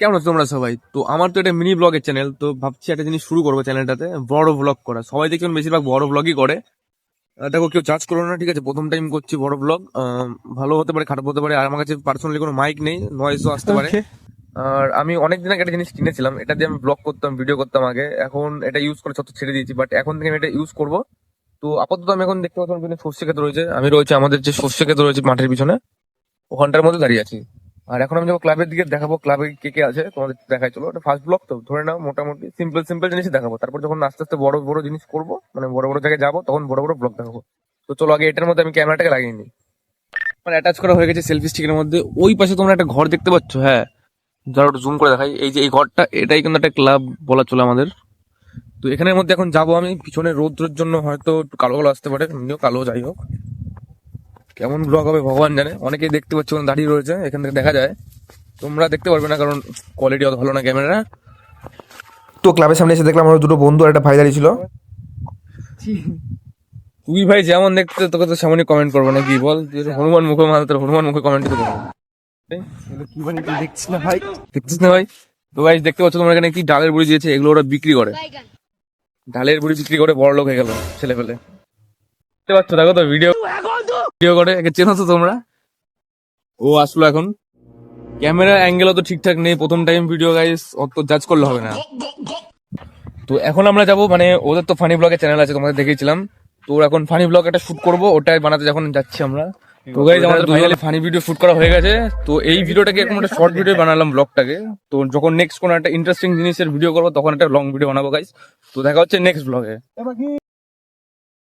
কেমন আছো তোমরা সবাই? তো আমার তো এটা মিনি ব্লগের চ্যানেল তো ভাবছি একটা জিনিস শুরু করব চ্যানেলটাতে বড় ব্লগ করা। সবাই দেখুন বেশিরভাগ বড় ব্লগই করে। দেখো কেউ চার্জ করো না ঠিক আছে? প্রথম টাইম করছি বড় ব্লগ ভালো হতে পারে খারাপ হতে পারে। আর আমার কাছে পার্সোনালি কোনো মাইক নেই নয়েজও আসতে পারে। আর আমি অনেক দিন আগে একটা জিনিস কিনেছিলাম এটা দিয়ে আমি ব্লগ করতাম ভিডিও করতাম আগে। এখন এটা ইউজ করে যত ছেড়ে দিয়েছি বাট এখন থেকে আমি এটা ইউজ করব। তো আপাতত আমি এখন দেখতে পাচ্ছি সর্ষে ক্ষেত রয়েছে। আমি রয়েছে আমাদের যে সর্ষে ক্ষেত রয়েছে মাঠের পিছনে ওখানটার মধ্যে দাঁড়িয়ে আছি। আর এখন আমি যাব ক্লাবের দিকে, দেখাবো ক্লাবে কে কে আছে, তোমাদের দেখাই, চলো। এটা ফার্স্ট ব্লক তো, ধরে নাও মোটামুটি সিম্পল সিম্পল জিনিস দেখাবো। তারপর যখন আস্তে আস্তে বড় বড় জিনিস করব মানে বড় বড় জায়গায় যাব, তখন বড় বড় ব্লক দেখাবো। তো চলো, আগে এটার মধ্যে আমি ক্যামেরাটাকে লাগিয়ে নিই। মানে অ্যাটাচ করা হয়ে গেছে সেলফি স্টিকের মধ্যে। ওই পাশে তোমরা একটা ঘর দেখতে পাচ্ছ হ্যাঁ। যারা একটু জুম করে দেখাই, এই যে এই ঘরটা, এটাই কিন্তু একটা ক্লাব বলা চলে আমাদের। তো এখানের মধ্যে এখন যাব আমি, পিছনে রৌদ্রের জন্য হয়তো কালো কালো আসতে পারে, এমনিও কালো, যাই হোক। কেমন ব্লগ হবে ভগবান জানে। অনেকেই দেখতে পাচ্ছ দাঁড়িয়ে রয়েছে এখান থেকে দেখা যায়। তোমরা দেখতে পারবে না কারণ কোয়ালিটি অত ভালো না ক্যামেরা তো ক্লাবের সামনে এসে দেখলাম আমার দুটো বন্ধু আর একটা ভাই দাঁড়িয়ে ছিল। তুই ভাই যেমন দেখতে তোকে তো সামনে কমেন্ট করব না কি বল হনুমান মুখে মাল তোর হনুমান মুখে কমেন্ট তো করব। কি মানে তুই দেখছিস না ভাই? দেখছিস না ভাই তো ভাই দেখতে পাচ্ছ তোমরা এখানে কি ডালের বড়ি দিয়েছে? এগুলো ওরা বিক্রি করে। ডালের বুড়ি বিক্রি করে বড় লোক হয়ে গেল ছেলে পেলে দেখতে পাচ্ছ দেখো তো ভিডিও ভিডিও করে একে চেনো তো তোমরা? ও আসলো এখন। ক্যামেরা অ্যাঙ্গেলও তো ঠিকঠাক নেই প্রথম টাইম ভিডিও গাইস অত জাজ করলে হবে না। তো এখন আমরা যাব মানে ওদের তো ফানি ব্লগের চ্যানেল আছে তোমাদের দেখিয়েছিলাম। তো এখন ফানি ব্লগ একটা শুট করব ওটাই বানাতে যখন যাচ্ছি আমরা। তো গাইজ আমাদের দুজনে ফানি ভিডিও শুট করা হয়ে গেছে। তো এই ভিডিওটাকে এখন একটা শর্ট ভিডিও বানালাম ব্লগটাকে তো যখন নেক্সট কোনো একটা ইন্টারেস্টিং জিনিসের ভিডিও করব তখন একটা লং ভিডিও বানাবো গাইজ তো দেখা হচ্ছে নেক্সট ব্লগে